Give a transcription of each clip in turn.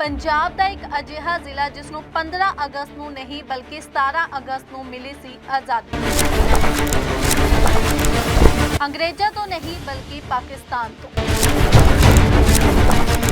ਪੰਜਾਬ ਦਾ ਇੱਕ ਅਜਿਹਾ ਜ਼ਿਲ੍ਹਾ ਜਿਸ ਨੂੰ 15 ਅਗਸਤ ਨੂੰ ਨਹੀਂ ਬਲਕਿ 17 ਅਗਸਤ ਨੂੰ ਮਿਲੀ ਸੀ ਆਜ਼ਾਦੀ। ਅੰਗਰੇਜ਼ਾਂ ਤੋਂ ਨਹੀਂ ਬਲਕਿ ਪਾਕਿਸਤਾਨ ਤੋਂ।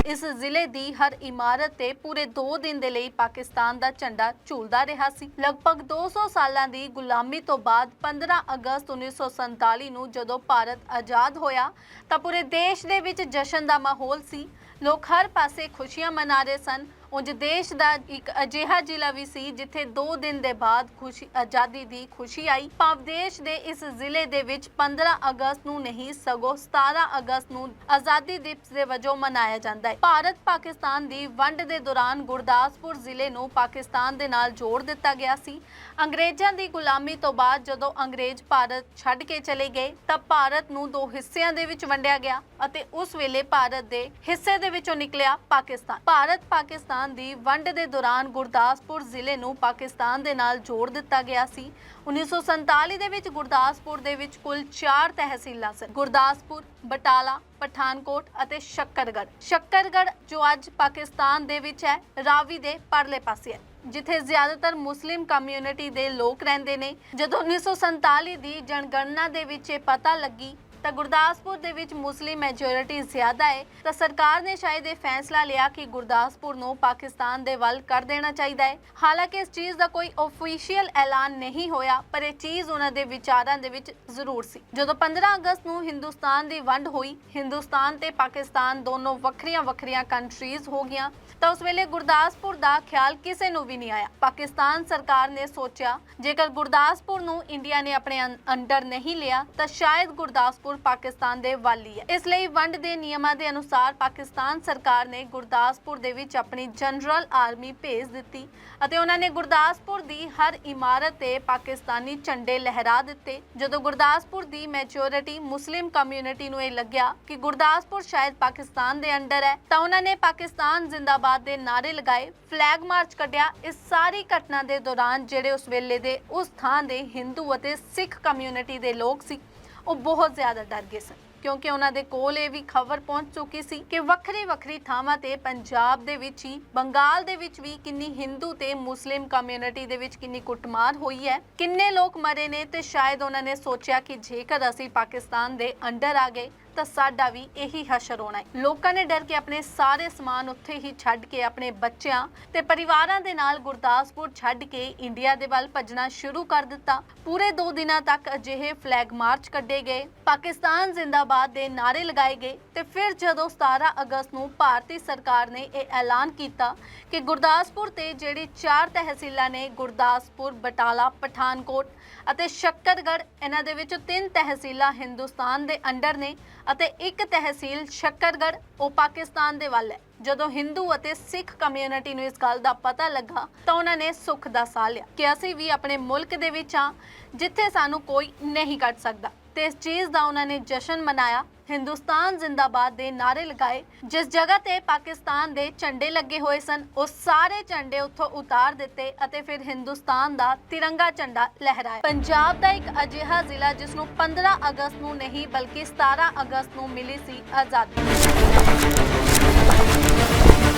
ਇਸ ਜ਼ਿਲ੍ਹੇ ਦੀ ਹਰ ਇਮਾਰਤ ਤੇ ਪੂਰੇ 2 ਦਿਨ ਦੇ ਲਈ ਪਾਕਿਸਤਾਨ ਦਾ ਝੰਡਾ ਝੂਲਦਾ ਰਿਹਾ ਸੀ। ਲਗਭਗ 200 ਸਾਲਾਂ ਦੀ ਗੁਲਾਮੀ ਤੋਂ ਬਾਅਦ 15 ਅਗਸਤ 1947 ਨੂੰ ਜਦੋਂ ਭਾਰਤ ਆਜ਼ਾਦ ਹੋਇਆ, ਤਾਂ ਪੂਰੇ ਦੇਸ਼ ਦੇ ਵਿੱਚ ਜਸ਼ਨ ਦਾ ਮਾਹੌਲ ਸੀ। ਲੋਕ ਹਰ ਪਾਸੇ ਖੁਸ਼ੀਆਂ ਮਨਾ ਰਹੇ ਸਨ। ਉਂਝ ਦੇਸ਼ ਦਾ ਇੱਕ ਅਜਿਹਾ ਜ਼ਿਲ੍ਹਾ ਵੀ ਸੀ ਜਿੱਥੇ 2 ਦਿਨ ਦੇ ਬਾਅਦ ਖੁਸ਼ੀ, ਆਜ਼ਾਦੀ ਦੀ ਖੁਸ਼ੀ ਆਈ। ਭਾਵ ਦੇਸ਼ ਦੇ ਇਸ ਜ਼ਿਲ੍ਹੇ ਦੇ ਵਿੱਚ 15 ਅਗਸਤ ਨੂੰ ਨਹੀਂ, ਸਗੋਂ 17 ਅਗਸਤ ਨੂੰ ਆਜ਼ਾਦੀ ਦਿਵਸ ਦੇ ਵਜੋਂ ਮਨਾਇਆ ਜਾਂਦਾ ਹੈ। ਭਾਰਤ ਪਾਕਿਸਤਾਨ ਦੀ ਵੰਡ ਦੇ ਦੌਰਾਨ ਗੁਰਦਾਸਪੁਰ ਜ਼ਿਲ੍ਹੇ ਨੂੰ ਪਾਕਿਸਤਾਨ ਦੇ ਨਾਲ ਜੋੜ ਦਿੱਤਾ ਗਿਆ ਸੀ। ਅੰਗਰੇਜ਼ਾਂ ਦੀ ਗੁਲਾਮੀ ਤੋਂ ਬਾਅਦ ਜਦੋਂ ਅੰਗਰੇਜ਼ ਭਾਰਤ ਛੱਡ ਕੇ ਚਲੇ ਗਏ, ਤਾਂ ਭਾਰਤ ਨੂੰ ਦੋ ਹਿੱਸਿਆਂ ਦੇ ਵਿੱਚ ਵੰਡਿਆ ਗਿਆ ਅਤੇ ਉਸ ਵੇਲੇ ਭਾਰਤ ਦੇ ਹਿੱਸੇ ਦੇ ਵਿੱਚੋਂ ਨਿਕਲਿਆ ਪਾਕਿਸਤਾਨ। ਭਾਰਤ ਪਾਕਿਸਤਾਨ ਦੀ ਵੰਡ ਦੇ ਦੌਰਾਨ ਗੁਰਦਾਸਪੁਰ ਜ਼ਿਲ੍ਹੇ ਨੂੰ ਪਾਕਿਸਤਾਨ ਦੇ ਨਾਲ ਜੋੜ ਦਿੱਤਾ ਗਿਆ ਸੀ। 1947 ਦੇ ਵਿੱਚ ਗੁਰਦਾਸਪੁਰ ਦੇ ਵਿੱਚ ਕੁੱਲ 4 ਤਹਿਸੀਲਾਂ ਸਨ। ਗੁਰਦਾਸਪੁਰ, ਬਟਾਲਾ, ਪਠਾਨਕੋਟ ਅਤੇ ਸ਼ੱਕਰਗੜ ਸ਼ੱਕਰਗੜ ਜੋ ਅੱਜ ਪਾਕਿਸਤਾਨ ਦੇ ਵਿੱਚ ਹੈ, ਰਾਵੀ ਦੇ ਪਰਲੇ ਪਾਸੇ ਹੈ, ਜਿੱਥੇ ਜ਼ਿਆਦਾਤਰ ਮੁਸਲਿਮ ਕਮਿਊਨਿਟੀ ਦੇ ਲੋਕ ਰਹਿੰਦੇ ਨੇ। ਜਦੋਂ 1947 ਦੀ ਜਨਗਣਨਾ ਦੇ ਵਿੱਚ ਇਹ ਪਤਾ ਲੱਗੀ ਤਾਂ ਗੁਰਦਾਸਪੁਰ ਦੇ ਵਿੱਚ ਮੁਸਲਿਮ ਮੈਜੋਰਿਟੀ ਜ਼ਿਆਦਾ ਹੈ, ਤਾਂ ਸਰਕਾਰ ਨੇ ਸ਼ਾਇਦ ਇਹ ਫੈਸਲਾ ਲਿਆ ਕਿ ਗੁਰਦਾਸਪੁਰ ਨੂੰ ਪਾਕਿਸਤਾਨ ਦੇ ਵੱਲ ਕਰ ਦੇਣਾ ਚਾਹੀਦਾ ਹੈ। ਹਾਲਾਂਕਿ ਇਸ ਚੀਜ਼ ਦਾ ਕੋਈ ਅਫੀਸ਼ੀਅਲ ਐਲਾਨ ਨਹੀਂ ਹੋਇਆ, ਪਰ ਇਹ ਚੀਜ਼ ਉਹਨਾਂ ਦੇ ਵਿਚਾਰਾਂ ਦੇ ਵਿੱਚ ਜ਼ਰੂਰ ਸੀ। ਜਦੋਂ 15 ਅਗਸਤ ਨੂੰ ਹਿੰਦੁਸਤਾਨ ਦੀ ਵੰਡ ਹੋਈ, ਹਿੰਦੁਸਤਾਨ ਤੇ ਪਾਕਿਸਤਾਨ ਦੋਨੋਂ ਵੱਖਰੀਆਂ ਵੱਖਰੀਆਂ ਕੰਟਰੀਜ਼ ਹੋ ਗਈਆਂ, ਤਾਂ ਉਸ ਵੇਲੇ ਗੁਰਦਾਸਪੁਰ ਦਾ ਖਿਆਲ ਕਿਸੇ ਨੂੰ ਵੀ ਨਹੀਂ ਆਇਆ। ਪਾਕਿਸਤਾਨ ਸਰਕਾਰ ਨੇ ਸੋਚਿਆ, ਜੇਕਰ ਗੁਰਦਾਸਪੁਰ ਨੂੰ ਇੰਡੀਆ ਨੇ ਆਪਣੇ ਅੰਡਰ ਨਹੀਂ ਲਿਆ, ਤਾਂ ਸ਼ਾਇਦ ਗੁਰਦਾਸਪੁਰ ਪਾਕਿਸਤਾਨ ਦੇ ਵੱਲ ਹੈ। ਇਸ ਲਈ ਵੰਡ ਦੇ ਨਿਯਮਾਂ ਦੇ ਅਨੁਸਾਰ ਪਾਕਿਸਤਾਨ ਸਰਕਾਰ ਨੇ ਗੁਰਦਾਸਪੁਰ ਦੇ ਵਿੱਚ ਆਪਣੀ ਜਨਰਲ ਆਰਮੀ ਭੇਜ ਦਿੱਤੀ ਅਤੇ ਉਹਨਾਂ ਨੇ ਗੁਰਦਾਸਪੁਰ ਦੀ ਹਰ ਇਮਾਰਤ ਤੇ ਪਾਕਿਸਤਾਨੀ ਝੰਡੇ ਲਹਿਰਾ ਦਿੱਤੇ। ਜਦੋਂ ਗੁਰਦਾਸਪੁਰ ਦੀ ਮੈਜੋਰਿਟੀ ਮੁਸਲਿਮ ਕਮਿਊਨਿਟੀ ਨੂੰ ਇਹ ਲੱਗਿਆ ਕਿ ਗੁਰਦਾਸਪੁਰ ਸ਼ਾਇਦ ਪਾਕਿਸਤਾਨ ਦੇ ਅੰਡਰ ਹੈ, ਤਾਂ ਉਹਨਾਂ ਨੇ ਪਾਕਿਸਤਾਨ ਜ਼ਿੰਦਾਬਾਦ ਦੇ ਨਾਰੇ ਲਗਾਏ, ਫਲੈਗ ਮਾਰਚ ਕੱਢਿਆ। ਇਸ ਸਾਰੀ ਘਟਨਾ ਦੇ ਦੌਰਾਨ ਜਿਹੜੇ ਉਸ ਵੇਲੇ ਦੇ ਉਸ ਥਾਂ ਦੇ ਹਿੰਦੂ ਅਤੇ ਸਿੱਖ ਕਮਿਊਨਿਟੀ ਦੇ ਲੋਕ ਸੀ ਉਹ ਬਹੁਤ ਜ਼ਿਆਦਾ ਡਰ ਗਏ ਸਨ, ਕਿਉਂਕਿ ਉਹਨਾਂ ਦੇ ਕੋਲ ਇਹ ਵੀ ਖਬਰ ਪਹੁੰਚ ਚੁੱਕੀ ਸੀ ਕਿ ਵੱਖਰੀ ਵੱਖਰੀ ਥਾਵਾਂ ਤੇ ਪੰਜਾਬ ਦੇ ਵਿੱਚ ਹੀ, ਬੰਗਾਲ ਦੇ ਵਿੱਚ ਵੀ ਕਿੰਨੀ ਹਿੰਦੂ ਤੇ ਮੁਸਲਿਮ ਕਮਿਊਨਿਟੀ ਦੇ ਵਿੱਚ ਕਿੰਨੀ ਕੁੱਟਮਾਰ ਹੋਈ ਹੈ, ਕਿੰਨੇ ਲੋਕ ਮਰੇ ਨੇ ਤੇ ਸ਼ਾਇਦ ਉਹਨਾਂ ਨੇ ਸੋਚਿਆ ਕਿ ਜੇਕਰ ਅਸੀਂ ਪਾਕਿਸਤਾਨ ਦੇ ਅੰਡਰ ਆ ਗਏ ਤਾਂ ਸਾਡਾ ਵੀ ਇਹੀ ਹਸ਼ਰ ਹੋਣਾ ਹੈ। ਲੋਕਾਂ ਨੇ ਡਰ ਕੇ ਆਪਣੇ ਸਾਰੇ ਸਮਾਨ ਉੱਥੇ ਹੀ ਛੱਡ ਕੇ ਆਪਣੇ ਬੱਚਿਆਂ ਤੇ ਪਰਿਵਾਰਾਂ ਦੇ ਨਾਲ ਗੁਰਦਾਸਪੁਰ ਛੱਡ ਕੇ ਇੰਡੀਆ ਦੇ ਵੱਲ ਭੱਜਣਾ ਸ਼ੁਰੂ ਕਰ ਦਿੱਤਾ। ਪੂਰੇ 2 ਦਿਨਾਂ ਤੱਕ ਅਜਿਹੇ ਫਲੈਗ ਮਾਰਚ ਕੱਢੇ ਗਏ। ਪਾਕਿਸਤਾਨ ਜ਼ਿੰਦਾਬਾਦ ਦੇ ਨਾਰੇ ਲਗਾਏ ਗਏ ਤੇ ਫਿਰ ਜਦੋਂ 17 ਅਗਸਤ ਨੂੰ ਭਾਰਤੀ ਸਰਕਾਰ ਨੇ ਇਹ ਐਲਾਨ ਕੀਤਾ ਕਿ ਗੁਰਦਾਸਪੁਰ ਤੇ ਜਿਹੜੀ ਚਾਰ ਤਹਿਸੀਲਾਂ ਨੇ ਗੁਰਦਾਸਪੁਰ, ਬਟਾਲਾ, ਪਠਾਨਕੋਟ ਅਤੇ ਸ਼ੱਕਰਗੜ ਇਹਨਾਂ ਦੇ ਵਿੱਚ ਤਿੰਨ ਤਹਿਸੀਲਾਂ ਹਿੰਦੁਸਤਾਨ ਦੇ ਅੰਡਰ ਨੇ ਅਤੇ ਇੱਕ ਤਹਿਸੀਲ ਸ਼ੱਕਰਗੜ੍ਹ, ਉਹ ਪਾਕਿਸਤਾਨ ਦੇ ਵੱਲ ਹੈ। ਜਦੋਂ ਹਿੰਦੂ ਅਤੇ ਸਿੱਖ ਕਮਿਊਨਿਟੀ ਨੂੰ ਇਸ ਗੱਲ ਦਾ ਪਤਾ ਲੱਗਾ, ਤਾਂ ਉਹਨਾਂ ਨੇ ਸੁੱਖ ਦਾ ਸਾਹ ਲਿਆ। ਕਿ ਅਸੀਂ ਵੀ ਆਪਣੇ ਮੁਲਕ ਦੇ ਵਿੱਚ ਹਾਂ, ਜਿੱਥੇ ਸਾਨੂੰ ਕੋਈ ਨਹੀਂ ਕੱਢ ਸਕਦਾ। ਤੇ ਇਸ ਚੀਜ਼ ਦਾ ਉਹਨਾਂ ਨੇ ਜਸ਼ਨ ਮਨਾਇਆ। ਹਿੰਦੁਸਤਾਨ ਜ਼ਿੰਦਾਬਾਦ ਦੇ ਨਾਰੇ ਲਗਾਏ, ਜਿਸ ਜਗ੍ਹਾ ਤੇ ਪਾਕਿਸਤਾਨ ਦੇ ਝੰਡੇ ਲੱਗੇ ਹੋਏ ਸਨ, ਉਹ ਸਾਰੇ ਝੰਡੇ ਉੱਥੋਂ ਉਤਾਰ ਦਿੱਤੇ ਅਤੇ ਫਿਰ ਹਿੰਦੁਸਤਾਨ ਦਾ ਤਿਰੰਗਾ ਝੰਡਾ ਲਹਿਰਾਇਆ। ਪੰਜਾਬ ਦਾ ਇੱਕ ਅਜਿਹਾ ਜ਼ਿਲ੍ਹਾ ਜਿਸ ਨੂੰ 15 ਅਗਸਤ ਨੂੰ ਨਹੀਂ ਬਲਕਿ 17 ਅਗਸਤ ਨੂੰ ਮਿਲੀ ਸੀ ਆਜ਼ਾਦੀ।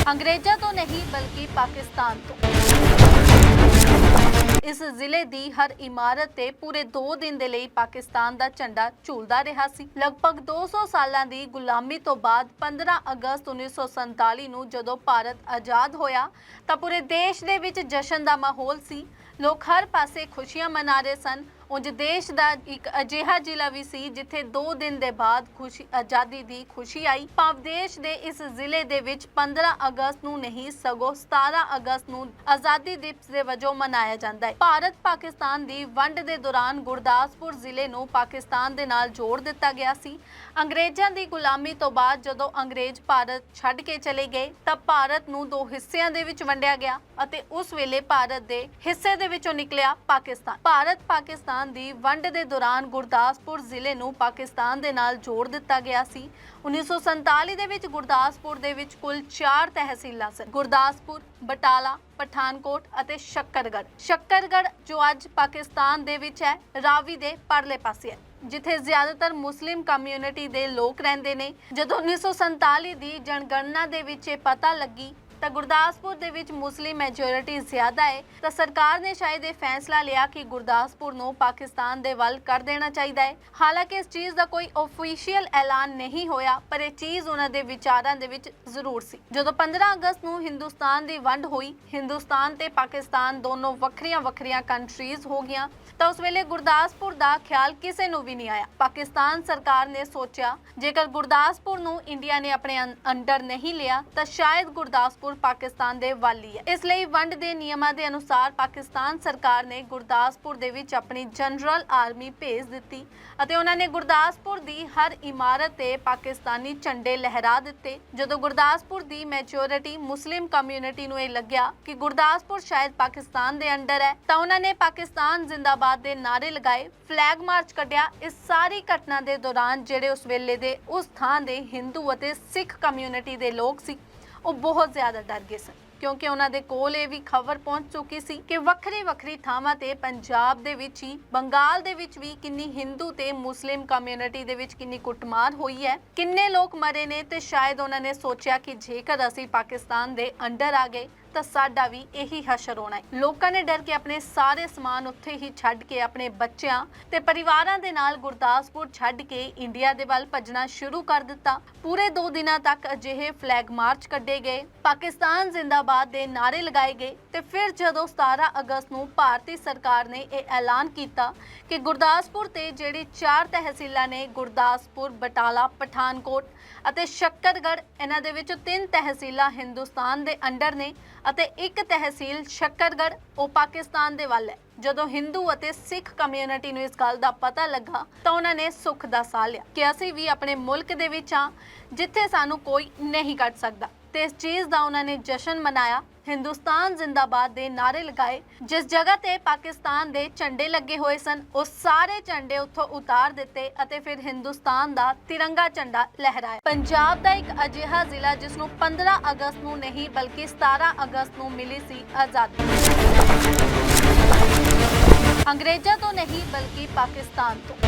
ਅੰਗਰੇਜ਼ਾਂ ਤੋਂ ਨਹੀਂ ਬਲਕਿ ਪਾਕਿਸਤਾਨ ਤੋਂ। ਇਸ ਜ਼ਿਲ੍ਹੇ ਦੀ ਹਰ ਇਮਾਰਤ ਤੇ ਪੂਰੇ 2 ਦਿਨ ਦੇ ਲਈ ਪਾਕਿਸਤਾਨ ਦਾ ਝੰਡਾ ਝੂਲਦਾ ਰਿਹਾ ਸੀ। ਲਗਭਗ 200 ਸਾਲਾਂ ਦੀ ਗੁਲਾਮੀ ਤੋਂ ਬਾਅਦ 15 ਅਗਸਤ 1947 ਨੂੰ ਜਦੋਂ ਭਾਰਤ ਆਜ਼ਾਦ ਹੋਇਆ, ਤਾਂ ਪੂਰੇ ਦੇਸ਼ ਦੇ ਵਿੱਚ ਜਸ਼ਨ ਦਾ ਮਾਹੌਲ ਸੀ। ਲੋਕ ਹਰ ਪਾਸੇ ਖੁਸ਼ੀਆਂ ਮਨਾ ਰਹੇ ਸਨ। ਉਂਝ ਦੇਸ਼ ਦਾ ਇੱਕ ਅਜਿਹਾ ਜ਼ਿਲ੍ਹਾ ਵੀ ਸੀ ਜਿੱਥੇ 2 ਦਿਨ ਦੇ ਬਾਅਦ ਖੁਸ਼ੀ, ਆਜ਼ਾਦੀ ਦੀ ਖੁਸ਼ੀ ਆਈ। ਭਾਵ ਦੇਸ਼ ਦੇ ਇਸ ਜ਼ਿਲ੍ਹੇ ਦੇ ਵਿੱਚ 15 ਅਗਸਤ ਨੂੰ ਨਹੀਂ, ਸਗੋਂ 17 ਅਗਸਤ ਨੂੰ ਆਜ਼ਾਦੀ ਦਿਵਸ ਦੇ ਵਜੋਂ ਮਨਾਇਆ ਜਾਂਦਾ ਹੈ। ਭਾਰਤ ਪਾਕਿਸਤਾਨ ਦੀ ਵੰਡ ਦੇ ਦੌਰਾਨ ਗੁਰਦਾਸਪੁਰ ਜ਼ਿਲ੍ਹੇ ਨੂੰ ਪਾਕਿਸਤਾਨ ਦੇ ਨਾਲ ਜੋੜ ਦਿੱਤਾ ਗਿਆ ਸੀ। ਅੰਗਰੇਜ਼ਾਂ ਦੀ ਗੁਲਾਮੀ ਤੋਂ ਬਾਅਦ ਜਦੋਂ ਅੰਗਰੇਜ਼ ਭਾਰਤ ਛੱਡ ਕੇ ਚਲੇ ਗਏ, ਤਾਂ ਭਾਰਤ ਨੂੰ ਦੋ ਹਿੱਸਿਆਂ ਦੇ ਵਿੱਚ ਵੰਡਿਆ ਗਿਆ ਅਤੇ ਉਸ ਵੇਲੇ ਭਾਰਤ ਦੇ ਹਿੱਸੇ ਦੇ ਵਿੱਚੋਂ ਨਿਕਲਿਆ ਪਾਕਿਸਤਾਨ। ਭਾਰਤ ਪਾਕਿਸਤਾਨ ਦੀ ਵੰਡ ਦੇ ਦੌਰਾਨ ਗੁਰਦਾਸਪੁਰ ਜ਼ਿਲ੍ਹੇ ਨੂੰ ਪਾਕਿਸਤਾਨ ਦੇ ਨਾਲ ਜੋੜ ਦਿੱਤਾ ਗਿਆ ਸੀ। 1947 ਦੇ ਵਿੱਚ ਗੁਰਦਾਸਪੁਰ ਦੇ ਵਿੱਚ ਕੁੱਲ 4 ਤਹਿਸੀਲਾਂ ਸਨ। ਗੁਰਦਾਸਪੁਰ, ਬਟਾਲਾ, ਪਠਾਨਕੋਟ ਅਤੇ ਸ਼ੱਕਰਗੜ ਸ਼ੱਕਰਗੜ ਜੋ ਅੱਜ ਪਾਕਿਸਤਾਨ ਦੇ ਵਿੱਚ ਹੈ, ਰਾਵੀ ਦੇ ਪਰਲੇ ਪਾਸੇ ਹੈ, ਜਿੱਥੇ ਜ਼ਿਆਦਾਤਰ ਮੁਸਲਿਮ ਕਮਿਊਨਿਟੀ ਦੇ ਲੋਕ ਰਹਿੰਦੇ ਨੇ। ਜਦੋਂ 1947 ਦੀ ਜਨਗਣਨਾ ਦੇ ਵਿੱਚ ਇਹ ਪਤਾ ਲੱਗੀ ਤਾਂ ਗੁਰਦਾਸਪੁਰ ਦੇ ਵਿੱਚ ਮੁਸਲਿਮ ਮੈਜੋਰਿਟੀ ਜ਼ਿਆਦਾ ਹੈ, ਤਾਂ ਸਰਕਾਰ ਨੇ ਸ਼ਾਇਦ ਇਹ ਫੈਸਲਾ ਲਿਆ ਕਿ ਗੁਰਦਾਸਪੁਰ ਨੂੰ ਪਾਕਿਸਤਾਨ ਦੇ ਵੱਲ ਕਰ ਦੇਣਾ ਚਾਹੀਦਾ ਹੈ। ਹਾਲਾਂਕਿ ਇਸ ਚੀਜ਼ ਦਾ ਕੋਈ ਅਫੀਸ਼ੀਅਲ ਐਲਾਨ ਨਹੀਂ ਹੋਇਆ, ਪਰ ਇਹ ਚੀਜ਼ ਉਹਨਾਂ ਦੇ ਵਿਚਾਰਾਂ ਦੇ ਵਿੱਚ ਜ਼ਰੂਰ ਸੀ। ਜਦੋਂ 15 ਅਗਸਤ ਨੂੰ ਹਿੰਦੁਸਤਾਨ ਦੀ ਵੰਡ ਹੋਈ, ਹਿੰਦੁਸਤਾਨ ਤੇ ਪਾਕਿਸਤਾਨ ਦੋਨੋਂ ਵੱਖਰੀਆਂ ਵੱਖਰੀਆਂ ਕੰਟਰੀਜ਼ ਹੋ ਗਈਆਂ ਤਾਂ ਉਸ ਵੇਲੇ ਗੁਰਦਾਸਪੁਰ ਦਾ ਖਿਆਲ ਕਿਸੇ ਨੂੰ ਵੀ ਨਹੀਂ ਆਇਆ। ਪਾਕਿਸਤਾਨ ਸਰਕਾਰ ਨੇ ਸੋਚਿਆ, ਜੇਕਰ ਗੁਰਦਾਸਪੁਰ ਨੂੰ ਇੰਡੀਆ ਨੇ ਆਪਣੇ ਅੰਡਰ ਨਹੀਂ ਲਿਆ, ਤਾਂ ਸ਼ਾਇਦ ਗੁਰਦਾਸਪੁਰ ਪਾਕਿਸਤਾਨ ਦੇ ਵੱਲ ਹੈ। ਇਸ ਲਈ ਵੰਡ ਦੇ ਨਿਯਮਾਂ ਦੇ ਅਨੁਸਾਰ ਪਾਕਿਸਤਾਨ ਸਰਕਾਰ ਨੇ ਗੁਰਦਾਸਪੁਰ ਦੇ ਵਿੱਚ ਆਪਣੀ ਜਨਰਲ ਆਰਮੀ ਭੇਜ ਦਿੱਤੀ ਅਤੇ ਉਹਨਾਂ ਨੇ ਗੁਰਦਾਸਪੁਰ ਦੀ ਹਰ ਇਮਾਰਤ ਤੇ ਪਾਕਿਸਤਾਨੀ ਝੰਡੇ ਲਹਿਰਾ ਦਿੱਤੇ। ਜਦੋਂ ਗੁਰਦਾਸਪੁਰ ਦੀ ਮੈਚੋਰਿਟੀ ਮੁਸਲਿਮ ਕਮਿਊਨਿਟੀ ਨੂੰ ਇਹ ਲੱਗਿਆ ਕਿ ਗੁਰਦਾਸਪੁਰ ਸ਼ਾਇਦ ਪਾਕਿਸਤਾਨ ਦੇ ਅੰਡਰ ਹੈ, ਤਾਂ ਉਹਨਾਂ ਨੇ ਪਾਕਿਸਤਾਨ ਜ਼ਿੰਦਾਬਾਦ ਦੇ ਨਾਰੇ ਲਗਾਏ ਫਲੈਗ ਮਾਰਚ ਕੱਢਿਆ ਇਸ ਸਾਰੀ ਘਟਨਾ ਦੇ ਦੌਰਾਨ ਜਿਹੜੇ ਉਸ ਵੇਲੇ ਦੇ ਉਸ ਥਾਂ ਦੇ ਹਿੰਦੂ ਅਤੇ ਸਿੱਖ ਕਮਿਊਨਿਟੀ ਦੇ ਲੋਕ ਸੀ, ਉਹ ਬਹੁਤ ਜ਼ਿਆਦਾ ਡਰ ਗਏ ਸਨ ਕਿਉਂਕਿ ਉਹਨਾਂ ਦੇ ਕੋਲ ਇਹ ਵੀ ਖਬਰ ਪਹੁੰਚ ਚੁੱਕੀ ਸੀ ਕਿ ਵੱਖਰੀ ਵੱਖਰੀ ਥਾਵਾਂ ਤੇ ਪੰਜਾਬ ਦੇ ਵਿੱਚ ਹੀ, ਬੰਗਾਲ ਦੇ ਵਿੱਚ ਵੀ ਕਿੰਨੀ ਹਿੰਦੂ ਤੇ ਮੁਸਲਿਮ ਕਮਿਊਨਿਟੀ ਦੇ ਵਿੱਚ ਕਿੰਨੀ ਕੁੱਟਮਾਰ ਹੋਈ ਹੈ, ਕਿੰਨੇ ਲੋਕ ਮਰੇ ਨੇ ਤੇ ਸ਼ਾਇਦ ਉਹਨਾਂ ਨੇ ਸੋਚਿਆ ਕਿ ਜੇਕਰ ਅਸੀਂ ਪਾਕਿਸਤਾਨ ਦੇ ਅੰਡਰ ਆ ਗਏ ਤਾਂ ਸਾਡਾ ਵੀ ਇਹੀ ਹਸ਼ਰ ਹੋਣਾ ਹੈ। ਲੋਕਾਂ ਨੇ ਡਰ ਕੇ ਆਪਣੇ ਸਾਰੇ ਸਮਾਨ ਉੱਥੇ ਹੀ ਛੱਡ ਕੇ ਆਪਣੇ ਬੱਚਿਆਂ ਤੇ ਪਰਿਵਾਰਾਂ ਦੇ ਨਾਲ ਗੁਰਦਾਸਪੁਰ ਛੱਡ ਕੇ ਇੰਡੀਆ ਦੇ ਵੱਲ ਭੱਜਣਾ ਸ਼ੁਰੂ ਕਰ ਦਿੱਤਾ। ਪੂਰੇ 2 ਦਿਨਾਂ ਤੱਕ ਅਜਿਹੇ ਫਲੈਗ ਮਾਰਚ ਕੱਢੇ ਗਏ। ਪਾਕਿਸਤਾਨ ਜ਼ਿੰਦਾਬਾਦ ਦੇ ਨਾਰੇ ਲਗਾਏ ਗਏ ਤੇ ਫਿਰ ਜਦੋਂ 17 ਅਗਸਤ ਨੂੰ ਭਾਰਤੀ ਸਰਕਾਰ ਨੇ ਇਹ ਐਲਾਨ ਕੀਤਾ ਕਿ ਗੁਰਦਾਸਪੁਰ ਤੇ ਜਿਹੜੀ ਚਾਰ ਤਹਿਸੀਲਾਂ ਨੇ ਗੁਰਦਾਸਪੁਰ, ਬਟਾਲਾ, ਪਠਾਨਕੋਟ ਅਤੇ ਸ਼ੱਕਰਗੜ੍ਹ, ਇਹਨਾਂ ਦੇ ਵਿੱਚ ਤਿੰਨ ਤਹਿਸੀਲਾਂ ਹਿੰਦੁਸਤਾਨ ਦੇ ਅੰਡਰ ਨੇ ਅਤੇ ਇੱਕ ਤਹਿਸੀਲ ਸ਼ੱਕਰਗੜ੍ਹ, ਉਹ ਪਾਕਿਸਤਾਨ ਦੇ ਵੱਲ ਹੈ। ਜਦੋਂ ਹਿੰਦੂ ਅਤੇ ਸਿੱਖ ਕਮਿਊਨਿਟੀ ਨੂੰ ਇਸ ਗੱਲ ਦਾ ਪਤਾ ਲੱਗਾ, ਤਾਂ ਉਹਨਾਂ ਨੇ ਸੁੱਖ ਦਾ ਸਾਹ ਲਿਆ। ਕਿ ਅਸੀਂ ਵੀ ਆਪਣੇ ਮੁਲਕ ਦੇ ਵਿੱਚ ਹਾਂ, ਜਿੱਥੇ ਸਾਨੂੰ ਕੋਈ ਨਹੀਂ ਕੱਢ ਸਕਦਾ। ਤੇ ਇਸ ਚੀਜ਼ ਦਾ ਉਹਨਾਂ ਨੇ ਜਸ਼ਨ ਮਨਾਇਆ। ਹਿੰਦੁਸਤਾਨ ਜ਼ਿੰਦਾਬਾਦ ਦੇ ਨਾਰੇ ਲਗਾਏ, ਜਿਸ ਜਗ੍ਹਾ ਤੇ ਪਾਕਿਸਤਾਨ ਦੇ ਝੰਡੇ ਲੱਗੇ ਹੋਏ ਸਨ, ਉਹ ਸਾਰੇ ਝੰਡੇ ਉੱਥੋਂ ਉਤਾਰ ਦਿੱਤੇ ਅਤੇ ਫਿਰ ਹਿੰਦੁਸਤਾਨ ਦਾ ਤਿਰੰਗਾ ਝੰਡਾ ਲਹਿਰਾਇਆ। ਪੰਜਾਬ ਦਾ ਇੱਕ ਅਜਿਹਾ ਜ਼ਿਲ੍ਹਾ ਜਿਸ ਨੂੰ 15 ਅਗਸਤ ਨੂੰ ਨਹੀਂ ਬਲਕਿ 17 ਅਗਸਤ ਨੂੰ ਮਿਲੀ ਸੀ ਆਜ਼ਾਦੀ। ਅੰਗਰੇਜ਼ਾਂ ਤੋਂ ਨਹੀਂ ਬਲਕਿ ਪਾਕਿਸਤਾਨ ਤੋਂ।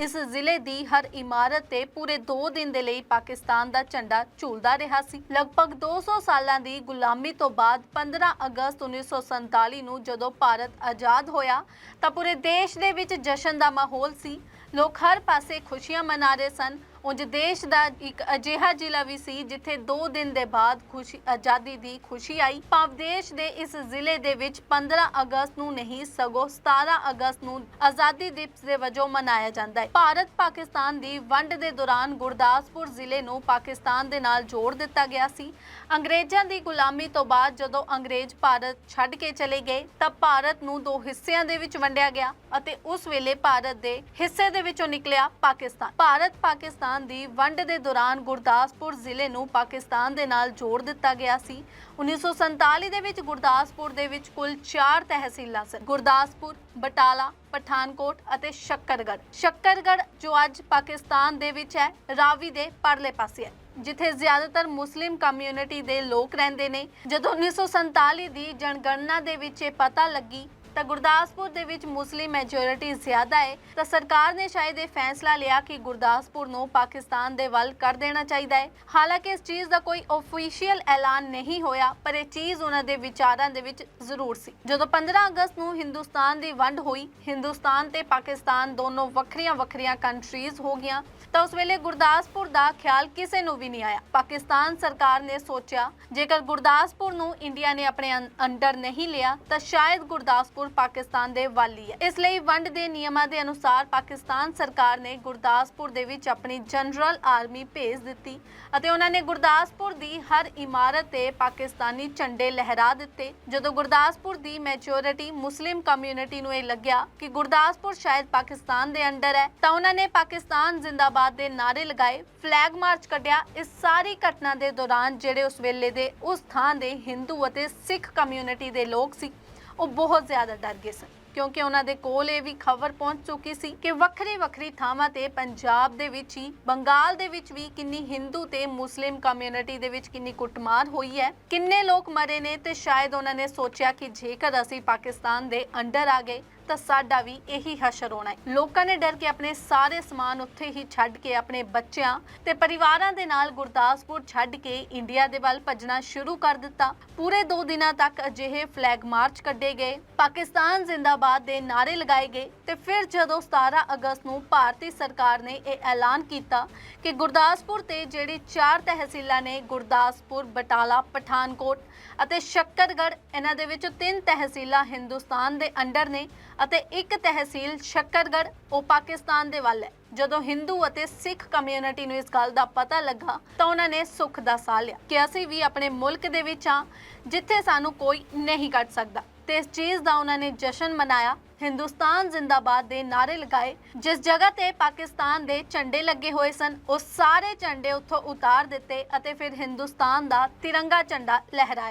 ਇਸ ਜ਼ਿਲ੍ਹੇ ਦੀ ਹਰ ਇਮਾਰਤ ਤੇ ਪੂਰੇ 2 ਦਿਨ ਦੇ ਲਈ ਪਾਕਿਸਤਾਨ ਦਾ ਝੰਡਾ ਝੂਲਦਾ ਰਿਹਾ ਸੀ। ਲਗਭਗ 200 ਸਾਲਾਂ ਦੀ ਗੁਲਾਮੀ ਤੋਂ ਬਾਅਦ 15 ਅਗਸਤ 1947 ਨੂੰ ਜਦੋਂ ਭਾਰਤ ਆਜ਼ਾਦ ਹੋਇਆ, ਤਾਂ ਪੂਰੇ ਦੇਸ਼ ਦੇ ਵਿੱਚ ਜਸ਼ਨ ਦਾ ਮਾਹੌਲ ਸੀ। ਲੋਕ ਹਰ ਪਾਸੇ ਖੁਸ਼ੀਆਂ ਮਨਾ ਰਹੇ ਸਨ। ਉਂਝ ਦੇਸ਼ ਦਾ ਇੱਕ ਅਜਿਹਾ ਜ਼ਿਲ੍ਹਾ ਵੀ ਸੀ ਜਿੱਥੇ 2 ਦਿਨ ਦੇ ਬਾਅਦ ਖੁਸ਼ੀ, ਆਜ਼ਾਦੀ ਦੀ ਖੁਸ਼ੀ ਆਈ। ਭਾਵ ਦੇਸ਼ ਦੇ ਇਸ ਜ਼ਿਲ੍ਹੇ ਦੇ ਵਿੱਚ 15 ਅਗਸਤ ਨੂੰ ਨਹੀਂ, ਸਗੋਂ 17 ਅਗਸਤ ਨੂੰ ਆਜ਼ਾਦੀ ਦਿਵਸ ਦੇ ਵਜੋਂ ਮਨਾਇਆ ਜਾਂਦਾ ਹੈ। ਭਾਰਤ ਪਾਕਿਸਤਾਨ ਦੀ ਵੰਡ ਦੇ ਦੌਰਾਨ ਗੁਰਦਾਸਪੁਰ ਜ਼ਿਲ੍ਹੇ ਨੂੰ ਪਾਕਿਸਤਾਨ ਦੇ ਨਾਲ ਜੋੜ ਦਿੱਤਾ ਗਿਆ ਸੀ। ਅੰਗਰੇਜ਼ਾਂ ਦੀ ਗੁਲਾਮੀ ਤੋਂ ਬਾਅਦ ਜਦੋਂ ਅੰਗਰੇਜ਼ ਭਾਰਤ ਛੱਡ ਕੇ ਚਲੇ ਗਏ, ਤਾਂ ਭਾਰਤ ਨੂੰ ਦੋ ਹਿੱਸਿਆਂ ਦੇ ਵਿੱਚ ਵੰਡਿਆ ਗਿਆ ਅਤੇ ਉਸ ਵੇਲੇ ਭਾਰਤ ਦੇ ਹਿੱਸੇ ਦੇ ਵਿੱਚੋਂ ਨਿਕਲਿਆ ਪਾਕਿਸਤਾਨ। ਭਾਰਤ ਪਾਕਿਸਤਾਨ ਦੀ ਵੰਡ ਦੇ ਦੌਰਾਨ ਗੁਰਦਾਸਪੁਰ ਜ਼ਿਲ੍ਹੇ ਨੂੰ ਪਾਕਿਸਤਾਨ ਦੇ ਨਾਲ ਜੋੜ ਦਿੱਤਾ ਗਿਆ ਸੀ। 1947 ਦੇ ਵਿੱਚ ਗੁਰਦਾਸਪੁਰ ਦੇ ਵਿੱਚ ਕੁੱਲ 4 ਤਹਿਸੀਲਾਂ ਸਨ। ਗੁਰਦਾਸਪੁਰ, ਬਟਾਲਾ, ਪਠਾਨਕੋਟ ਅਤੇ ਸ਼ੱਕਰਗੜ ਸ਼ੱਕਰਗੜ ਜੋ ਅੱਜ ਪਾਕਿਸਤਾਨ ਦੇ ਵਿੱਚ ਹੈ, ਰਾਵੀ ਦੇ ਪਰਲੇ ਪਾਸੇ ਹੈ, ਜਿੱਥੇ ਜ਼ਿਆਦਾਤਰ ਮੁਸਲਿਮ ਕਮਿਊਨਿਟੀ ਦੇ ਲੋਕ ਰਹਿੰਦੇ ਨੇ। ਜਦੋਂ 1947 ਦੀ ਜਨਗਣਨਾ ਦੇ ਵਿੱਚ ਇਹ ਪਤਾ ਲੱਗੀ ਤਾਂ ਗੁਰਦਾਸਪੁਰ ਦੇ ਵਿੱਚ ਮੁਸਲਿਮ ਮੈਜੋਰਿਟੀ ਜ਼ਿਆਦਾ ਹੈ, ਤਾਂ ਸਰਕਾਰ ਨੇ ਸ਼ਾਇਦ ਇਹ ਫੈਸਲਾ ਲਿਆ ਕਿ ਗੁਰਦਾਸਪੁਰ ਨੂੰ ਪਾਕਿਸਤਾਨ ਦੇ ਵੱਲ ਕਰ ਦੇਣਾ ਚਾਹੀਦਾ ਹੈ। ਹਾਲਾਂਕਿ ਇਸ ਚੀਜ਼ ਦਾ ਕੋਈ ਅਫੀਸ਼ੀਅਲ ਐਲਾਨ ਨਹੀਂ ਹੋਇਆ, ਪਰ ਇਹ ਚੀਜ਼ ਉਹਨਾਂ ਦੇ ਵਿਚਾਰਾਂ ਦੇ ਵਿੱਚ ਜ਼ਰੂਰ ਸੀ। ਜਦੋਂ 15 ਅਗਸਤ ਨੂੰ ਹਿੰਦੁਸਤਾਨ ਦੀ ਵੰਡ ਹੋਈ, ਹਿੰਦੁਸਤਾਨ ਤੇ ਪਾਕਿਸਤਾਨ ਦੋਨੋਂ ਵੱਖਰੀਆਂ ਵੱਖਰੀਆਂ ਕੰਟਰੀਜ਼ ਹੋ ਗਈਆਂ, ਤਾਂ ਉਸ ਵੇਲੇ ਗੁਰਦਾਸਪੁਰ ਦਾ ਖਿਆਲ ਕਿਸੇ ਨੂੰ ਵੀ ਨਹੀਂ ਆਇਆ। ਪਾਕਿਸਤਾਨ ਸਰਕਾਰ ਨੇ ਸੋਚਿਆ, ਜੇਕਰ ਗੁਰਦਾਸਪੁਰ ਨੂੰ ਇੰਡੀਆ ਨੇ ਆਪਣੇ ਅੰਡਰ ਨਹੀਂ ਲਿਆ, ਤਾਂ ਸ਼ਾਇਦ ਗੁਰਦਾਸਪੁਰ ਪਾਕਿਸਤਾਨ ਦੇ ਵੱਲ ਹੈ। ਇਸ ਲਈ ਵੰਡ ਦੇ ਨਿਯਮਾਂ ਦੇ ਅਨੁਸਾਰ ਪਾਕਿਸਤਾਨ ਸਰਕਾਰ ਨੇ ਗੁਰਦਾਸਪੁਰ ਦੇ ਵਿੱਚ ਆਪਣੀ ਜਨਰਲ ਆਰਮੀ ਭੇਜ ਦਿੱਤੀ ਅਤੇ ਉਹਨਾਂ ਨੇ ਗੁਰਦਾਸਪੁਰ ਦੀ ਹਰ ਇਮਾਰਤ ਤੇ ਪਾਕਿਸਤਾਨੀ ਝੰਡੇ ਲਹਿਰਾ ਦਿੱਤੇ। ਜਦੋਂ ਗੁਰਦਾਸਪੁਰ ਦੀ ਮੈਜੋਰਿਟੀ ਮੁਸਲਿਮ ਕਮਿਊਨਿਟੀ ਨੂੰ ਇਹ ਲੱਗਿਆ ਕਿ ਗੁਰਦਾਸਪੁਰ ਸ਼ਾਇਦ ਪਾਕਿਸਤਾਨ ਦੇ ਅੰਡਰ ਹੈ, ਤਾਂ ਉਹਨਾਂ ਨੇ ਪਾਕਿਸਤਾਨ ਜ਼ਿੰਦਾਬਾਦ ਦੇ ਨਾਰੇ ਲਗਾਏ, ਫਲੈਗ ਮਾਰਚ ਕੱਢਿਆ। ਇਸ ਸਾਰੀ ਘਟਨਾ ਦੇ ਦੌਰਾਨ ਜਿਹੜੇ ਉਸ ਵੇਲੇ ਦੇ ਉਸ ਥਾਂ ਦੇ ਹਿੰਦੂ ਅਤੇ ਸਿੱਖ ਕਮਿਊਨਿਟੀ ਦੇ ਲੋਕ ਸੀ ਉਹ ਬਹੁਤ ਜ਼ਿਆਦਾ ਡਰ ਗਏ ਸਨ, ਕਿਉਂਕਿ ਉਹਨਾਂ ਦੇ ਕੋਲ ਇਹ ਵੀ ਖਬਰ ਪਹੁੰਚ ਚੁੱਕੀ ਸੀ ਕਿ ਵੱਖਰੀ ਵੱਖਰੀ ਥਾਵਾਂ ਤੇ ਪੰਜਾਬ ਦੇ ਵਿੱਚ ਹੀ, ਬੰਗਾਲ ਦੇ ਵਿੱਚ ਵੀ ਕਿੰਨੀ ਹਿੰਦੂ ਤੇ ਮੁਸਲਿਮ ਕਮਿਊਨਿਟੀ ਦੇ ਵਿੱਚ ਕਿੰਨੀ ਕੁੱਟਮਾਰ ਹੋਈ ਹੈ, ਕਿੰਨੇ ਲੋਕ ਮਰੇ ਨੇ ਤੇ ਸ਼ਾਇਦ ਉਹਨਾਂ ਨੇ ਸੋਚਿਆ ਕਿ ਜੇਕਰ ਅਸੀਂ ਪਾਕਿਸਤਾਨ ਦੇ ਅੰਡਰ ਆ ਗਏ ਤਾਂ ਸਾਡਾ ਵੀ ਇਹੀ ਹਸ਼ਰ ਹੋਣਾ ਹੈ। ਲੋਕਾਂ ਨੇ ਡਰ ਕੇ ਆਪਣੇ ਸਾਰੇ ਸਮਾਨ ਉੱਥੇ ਹੀ ਛੱਡ ਕੇ ਆਪਣੇ ਬੱਚਿਆਂ ਤੇ ਪਰਿਵਾਰਾਂ ਦੇ ਨਾਲ ਗੁਰਦਾਸਪੁਰ ਛੱਡ ਕੇ ਇੰਡੀਆ ਦੇ ਵੱਲ ਭੱਜਣਾ ਸ਼ੁਰੂ ਕਰ ਦਿੱਤਾ। ਪੂਰੇ 2 ਦਿਨਾਂ ਤੱਕ ਅਜਿਹੇ ਫਲੈਗ ਮਾਰਚ ਕੱਢੇ ਗਏ। ਪਾਕਿਸਤਾਨ ਜ਼ਿੰਦਾਬਾਦ ਦੇ ਨਾਰੇ ਲਗਾਏ ਗਏ ਤੇ ਫਿਰ ਜਦੋਂ 17 ਅਗਸਤ ਨੂੰ ਭਾਰਤੀ ਸਰਕਾਰ ਨੇ ਇਹ ਐਲਾਨ ਕੀਤਾ ਕਿ ਗੁਰਦਾਸਪੁਰ ਤੇ ਜਿਹੜੀ ਚਾਰ ਤਹਿਸੀਲਾਂ ਨੇ ਗੁਰਦਾਸਪੁਰ, ਬਟਾਲਾ, ਪਠਾਨਕੋਟ ਅਤੇ ਸ਼ੱਕਰਗੜ੍ਹ, ਇਹਨਾਂ ਦੇ ਵਿੱਚ ਤਿੰਨ ਤਹਿਸੀਲਾਂ ਹਿੰਦੁਸਤਾਨ ਦੇ ਅੰਡਰ ਨੇ ਅਤੇ ਇੱਕ ਤਹਿਸੀਲ ਸ਼ੱਕਰਗੜ੍ਹ, ਉਹ ਪਾਕਿਸਤਾਨ ਦੇ ਵੱਲ ਹੈ। ਜਦੋਂ ਹਿੰਦੂ ਅਤੇ ਸਿੱਖ ਕਮਿਊਨਿਟੀ ਨੂੰ ਇਸ ਗੱਲ ਦਾ ਪਤਾ ਲੱਗਾ, ਤਾਂ ਉਹਨਾਂ ਨੇ ਸੁੱਖ ਦਾ ਸਾਹ ਲਿਆ। ਕਿ ਅਸੀਂ ਵੀ ਆਪਣੇ ਮੁਲਕ ਦੇ ਵਿੱਚ ਹਾਂ, ਜਿੱਥੇ ਸਾਨੂੰ ਕੋਈ ਨਹੀਂ ਕੱਢ ਸਕਦਾ। ਤੇ ਇਸ ਚੀਜ਼ ਦਾ ਉਹਨਾਂ ਨੇ ਜਸ਼ਨ ਮਨਾਇਆ। ਹਿੰਦੁਸਤਾਨ ਜ਼ਿੰਦਾਬਾਦ ਦੇ ਨਾਰੇ ਲਗਾਏ। ਜਿਸ ਜਗ੍ਹਾ ਤੇ ਪਾਕਿਸਤਾਨ ਦੇ ਝੰਡੇ ਲੱਗੇ ਹੋਏ ਸਨ, ਉਹ ਸਾਰੇ ਝੰਡੇ ਉੱਥੋਂ ਉਤਾਰ ਦਿੱਤੇ ਅਤੇ ਫਿਰ ਹਿੰਦੁਸਤਾਨ ਦਾ ਤਿਰੰਗਾ ਝੰਡਾ ਲਹਿਰਾਇਆ।